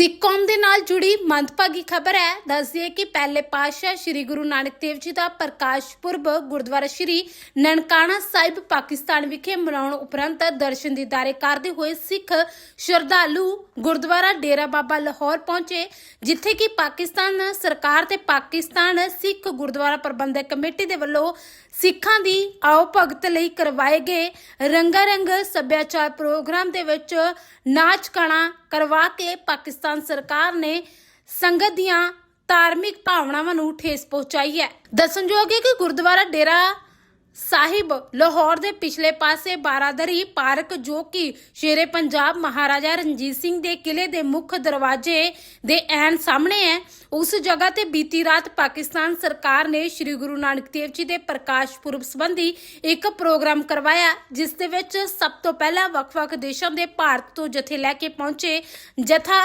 ਸਿੱਖ ਕੌਮ ਦੇ ਨਾਲ ਜੁੜੀ ਮੰਦਭਾਗੀ ਖਬਰ ਹੈ। ਦੱਸਦੀਏ ਕਿ ਪਹਿਲੇ ਪਾਤਸ਼ਾਹ ਸ੍ਰੀ ਗੁਰੂ ਨਾਨਕ ਦੇਵ ਜੀ ਦਾ ਪ੍ਰਕਾਸ਼ ਪੁਰਬ ਗੁਰਦੁਆਰਾ ਸ੍ਰੀ ਨਨਕਾਣਾ ਸਾਹਿਬ, ਪਾਕਿਸਤਾਨ ਵਿਖੇ ਮਨਾਉਣ ਉਪਰੰਤ ਦਰਸ਼ਨ ਦੀਦਾਰੇ ਕਰਦੇ ਹੋਏ ਸਿੱਖ ਸ਼ਰਧਾਲੂ ਗੁਰਦੁਆਰਾ ਡੇਰਾ ਬਾਬਾ ਲਾਹੌਰ ਪਹੁੰਚੇ, ਜਿੱਥੇ ਕਿ ਪਾਕਿਸਤਾਨ ਸਰਕਾਰ ਤੇ ਪਾਕਿਸਤਾਨ ਸਿੱਖ ਗੁਰਦੁਆਰਾ ਪ੍ਰਬੰਧਕ ਕਮੇਟੀ ਦੇ ਵੱਲੋਂ ਸਿੱਖਾਂ ਦੀ ਆਓ ਭਗਤ ਲਈ ਕਰਵਾਏ ਗਏ ਰੰਗਾਰੰਗ ਸੱਭਿਆਚਾਰ ਪ੍ਰੋਗਰਾਮ ਦੇ ਵਿੱਚ ਨਾਚ ਗਾਣਾ ਕਰਵਾ ਕੇ ਪਾਕਿਸਤਾਨ ਸਰਕਾਰ ਨੇ ਸੰਗਤ ਦੀਆਂ ਧਾਰਮਿਕ ਭਾਵਨਾਵਾਂ ਨੂੰ ਠੇਸ ਪਹੁੰਚਾਈ ਹੈ। ਦੱਸਣਯੋਗ ਹੈ ਕਿ ਗੁਰਦੁਆਰਾ ਡੇਰਾ ਸਾਹਿਬ ਲਾਹੌਰ ਦੇ ਪਿਛਲੇ ਪਾਸੇ ਬਾਰਾਦਰੀ ਪਾਰਕ, ਜੋ ਕਿ ਸ਼ੇਰੇ ਪੰਜਾਬ ਮਹਾਰਾਜਾ ਰਣਜੀਤ ਸਿੰਘ ਦੇ ਕਿਲੇ ਦੇ ਮੁੱਖ ਦਰਵਾਜ਼ੇ ਦੇ ਐਨ ਸਾਹਮਣੇ ਹੈ, ਉਸ ਜਗ੍ਹਾ ਤੇ ਬੀਤੀ ਰਾਤ ਪਾਕਿਸਤਾਨ ਸਰਕਾਰ ਨੇ ਸ੍ਰੀ ਗੁਰੂ ਨਾਨਕ ਦੇਵ ਜੀ ਦੇ ਪ੍ਰਕਾਸ਼ ਪੁਰਬ ਸੰਬੰਧੀ ਇੱਕ ਪ੍ਰੋਗਰਾਮ ਕਰਵਾਇਆ, ਜਿਸ ਦੇ ਵਿੱਚ ਸਭ ਤੋਂ ਪਹਿਲਾਂ ਵੱਖ-ਵੱਖ ਦੇਸ਼ਾਂ ਦੇ ਭਾਰਤ ਤੋਂ ਜਥੇ ਲੈ ਕੇ ਪਹੁੰਚੇ ਜਥਾ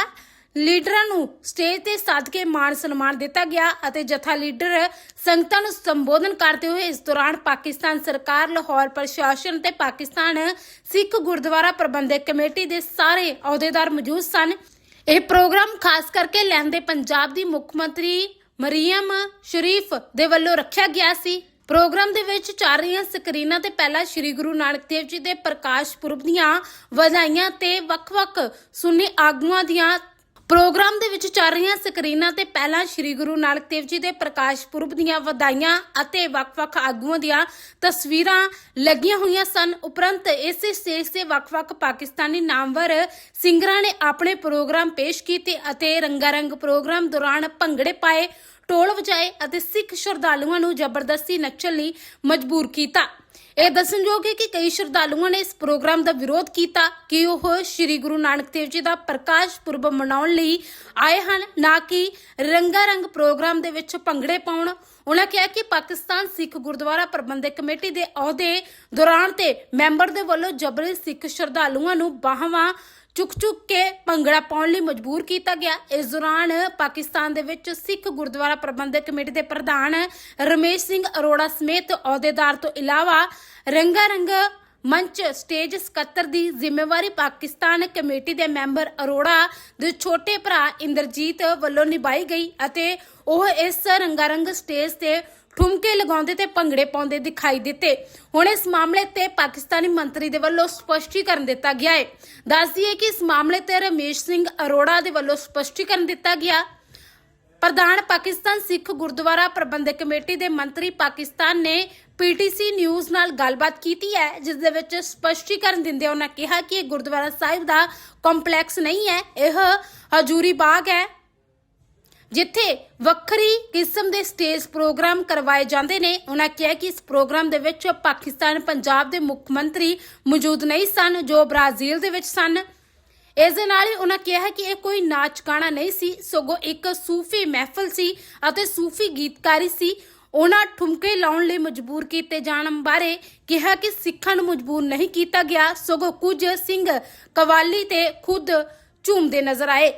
ਲੀਡਰਾਂ ਨੂੰ ਸਟੇਜ ਤੇ ਸੱਦ ਕੇ ਮਾਣ ਸਨਮਾਨ ਦਿੱਤਾ ਗਿਆ ਅਤੇ ਜਥਾ ਲੀਡਰ ਸੰਗਤਾਂ ਨੂੰ ਸੰਬੋਧਨ ਕਰਦੇ ਹੋਏ ਇਸ ਦੌਰਾਨ ਪਾਕਿਸਤਾਨ ਸਰਕਾਰ, ਲਾਹੌਰ ਪ੍ਰਸ਼ਾਸਨ ਤੇ ਪਾਕਿਸਤਾਨ ਸਿੱਖ ਗੁਰਦੁਆਰਾ ਪ੍ਰਬੰਧਕ ਕਮੇਟੀ ਦੇ ਸਾਰੇ ਅਹੁਦੇਦਾਰ ਮੌਜੂਦ ਸਨ। ਇਹ ਪ੍ਰੋਗਰਾਮ ਖਾਸ ਕਰਕੇ ਲਹਿੰਦੇ ਪੰਜਾਬ ਦੀ ਮੁੱਖ ਮੰਤਰੀ ਮਰੀਮ ਸ਼ਰੀਫ ਦੇ ਵੱਲੋਂ ਰੱਖਿਆ ਗਿਆ ਸੀ। ਪ੍ਰੋਗਰਾਮ ਦੇ ਵਿੱਚ ਚੱਲ ਰਹੀਆਂ ਸਕਰੀਨਾਂ ਤੇ ਪਹਿਲਾਂ ਸ੍ਰੀ ਗੁਰੂ ਨਾਨਕ ਦੇਵ ਜੀ ਦੇ ਪ੍ਰਕਾਸ਼ ਪੁਰਬ ਦੀਆਂ ਵਧਾਈਆਂ ਤੇ ਵੱਖ-ਵੱਖ ਸੁੰਨੀ ਆਗੂਆਂ ਦੀਆਂ ਪ੍ਰੋਗਰਾਮ ਦੇ ਵਿੱਚ ਚੱਲ ਰਹੀਆਂ ਸਕਰੀਨਾਂ ਤੇ ਪਹਿਲਾਂ ਸ੍ਰੀ ਗੁਰੂ ਨਾਨਕ ਦੇਵ ਜੀ ਦੇ ਪ੍ਰਕਾਸ਼ ਪੁਰਬ ਦੀਆਂ ਵਧਾਈਆਂ ਅਤੇ ਵੱਖ-ਵੱਖ ਆਗੂਆਂ ਦੀਆਂ ਤਸਵੀਰਾਂ ਲੱਗੀਆਂ ਹੋਈਆਂ ਸਨ। ਉਪਰੰਤ ਇਸੇ ਸਟੇਜ ਤੇ ਵੱਖ-ਵੱਖ ਪਾਕਿਸਤਾਨੀ ਨਾਮਵਰ ਸਿੰਗਰਾਂ ਨੇ ਆਪਣੇ ਪ੍ਰੋਗਰਾਮ ਪੇਸ਼ ਕੀਤੇ ਅਤੇ ਰੰਗਾਰੰਗ ਪ੍ਰੋਗਰਾਮ ਦੌਰਾਨ ਭੰਗੜੇ ਪਾਏ, ਢੋਲ ਵਜਾਏ ਅਤੇ ਸਿੱਖ ਸ਼ਰਧਾਲੂਆਂ ਨੂੰ ਜ਼ਬਰਦਸਤੀ ਨੱਚਣ ਲਈ ਮਜਬੂਰ ਕੀਤਾ। ਇਹ ਦੱਸਣਯੋਗ ਹੈ ਕਿ ਕਈ ਸ਼ਰਧਾਲੂਆਂ ਨੇ ਇਸ ਪ੍ਰੋਗਰਾਮ ਦਾ ਵਿਰੋਧ ਕੀਤਾ ਕਿ ਉਹ ਸ੍ਰੀ ਗੁਰੂ ਨਾਨਕ ਦੇਵ ਜੀ ਦਾ ਪ੍ਰਕਾਸ਼ ਪੁਰਬ ਮਨਾਉਣ ਲਈ ਆਏ ਹਨ, ਨਾ ਕਿ ਰੰਗਾ ਰੰਗ ਪ੍ਰੋਗਰਾਮ ਦੇ ਵਿੱਚ ਭੰਗੜੇ ਪਾਉਣ। ਉਹਨਾਂ ਕਿਹਾ ਕਿ ਪਾਕਿਸਤਾਨ ਸਿੱਖ ਗੁਰਦੁਆਰਾ ਪ੍ਰਬੰਧਕ ਕਮੇਟੀ ਦੇ ਅਹੁਦੇ ਦੌਰਾਨ ਤੇ ਮੈਂਬਰ ਦੇ ਵੱਲੋਂ ਜਬਰੀ ਸਿੱਖ ਸ਼ਰਧਾਲੂਆਂ ਨੂੰ ਬਾਹਵਾਂ ਚੁੱਕ ਚੁੱਕ ਕੇ ਭੰਗੜਾ ਪਾਉਣ ਲਈ ਮਜਬੂਰ ਕੀਤਾ ਗਿਆ। ਇਸ ਦੌਰਾਨ ਪਾਕਿਸਤਾਨ ਦੇ ਵਿੱਚ ਸਿੱਖ ਗੁਰਦੁਆਰਾ ਪ੍ਰਬੰਧਕ ਕਮੇਟੀ ਦੇ ਪ੍ਰਧਾਨ ਰਮੇਸ਼ ਸਿੰਘ ਅਰੋੜਾ ਸਮੇਤ ਅਹੁਦੇਦਾਰ ਤੋਂ ਇਲਾਵਾ ਰੰਗਾ ਰੰਗ ਮੰਚ ਸਟੇਜ ਸਕੱਤਰ ਦੀ ਜ਼ਿੰਮੇਵਾਰੀ ਪਾਕਿਸਤਾਨ ਕਮੇਟੀ ਦੇ ਮੈਂਬਰ ਅਰੋੜਾ ਦੇ ਛੋਟੇ ਭਰਾ ਇੰਦਰਜੀਤ ਵੱਲੋਂ ਨਿਭਾਈ ਗਈ ਅਤੇ ਉਹ ਇਸ ਰੰਗਾਰੰਗ ਸਟੇਜ ਤੇ ਠੁਮਕੇ ਲਗਾਉਂਦੇ ਤੇ ਭੰਗੜੇ ਪਾਉਂਦੇ ਦਿਖਾਈ ਦਿੱਤੇ। ਹੁਣ ਇਸ ਮਾਮਲੇ ਤੇ ਪਾਕਿਸਤਾਨੀ ਮੰਤਰੀ ਦੇ ਵੱਲੋਂ ਸਪਸ਼ਟੀਕਰਨ ਦਿੱਤਾ ਗਿਆ ਹੈ। ਦੱਸ ਕਿ ਇਸ ਮਾਮਲੇ ਤੇ ਰਮੇਸ਼ ਸਿੰਘ ਅਰੋੜਾ ਦੇ ਵੱਲੋਂ ਸਪਸ਼ਟੀਕਰਨ ਦਿੱਤਾ ਗਿਆ। ਪ੍ਰਧਾਨ ਪਾਕਿਸਤਾਨ ਸਿੱਖ ਗੁਰਦੁਆਰਾ ਪ੍ਰਬੰਧਕ ਕਮੇਟੀ ਦੇ ਮੰਤਰੀ ਪਾਕਿਸਤਾਨ ਨੇ ਪੀਟੀਸੀ ਨਿਊਜ਼ ਨਾਲ ਗੱਲਬਾਤ ਕੀਤੀ ਹੈ, ਜਿਸ ਦੇ ਵਿੱਚ ਸਪਸ਼ਟੀਕਰਨ ਦਿੰਦੇ ਉਹਨਾਂ ਕਿਹਾ ਕਿ ਇਹ ਗੁਰਦੁਆਰਾ ਸਾਹਿਬ ਦਾ ਕੰਪਲੈਕਸ ਨਹੀਂ ਹੈ, ਇਹ ਹਜੂਰੀ ਬਾਗ ਹੈ। ਜਿੱਥੇ ਵੱਖਰੀ ਕਿਸਮ ਦੇ ਸਟੇਜ ਪ੍ਰੋਗਰਾਮ ਕਰਵਾਏ ਜਾਂਦੇ ਨੇ, ਉਹਨਾਂ ਕਿਹਾ ਕਿ ਇਸ ਪ੍ਰੋਗਰਾਮ ਦੇ ਵਿੱਚ ਪਾਕਿਸਤਾਨ, ਪੰਜਾਬ ਦੇ ਮੁੱਖ ਮੰਤਰੀ ਮੌਜੂਦ ਨਹੀਂ ਸਨ, ਜੋ ਬ੍ਰਾਜ਼ੀਲ ਦੇ ਵਿੱਚ ਸਨ। ਇਸ ਦੇ ਨਾਲ ਹੀ ਉਹਨਾਂ ਕਿਹਾ ਕਿ ਇਹ ਕੋਈ ਨਾਚ ਗਾਣਾ ਨਹੀਂ ਸੀ, ਸਗੋਂ ਇੱਕ ਸੂਫੀ ਮਹਿਫਲ ਸੀ ਅਤੇ ਸੂਫੀ ਗੀਤਕਾਰੀ ਸੀ। ਉਹਨਾਂ ਠੁਮਕੇ ਲਾਉਣ ਲਈ ਮਜਬੂਰ ਕੀਤੇ ਜਾਣ ਬਾਰੇ ਕਿਹਾ ਕਿ ਸਿੱਖਾਂ ਨੂੰ ਮਜਬੂਰ ਨਹੀਂ ਕੀਤਾ ਗਿਆ, ਸਗੋਂ ਕੁਝ ਸਿੰਘ ਕਵਾਲੀ ਤੇ ਖੁਦ ਝੂਮਦੇ ਨਜ਼ਰ ਆਏ।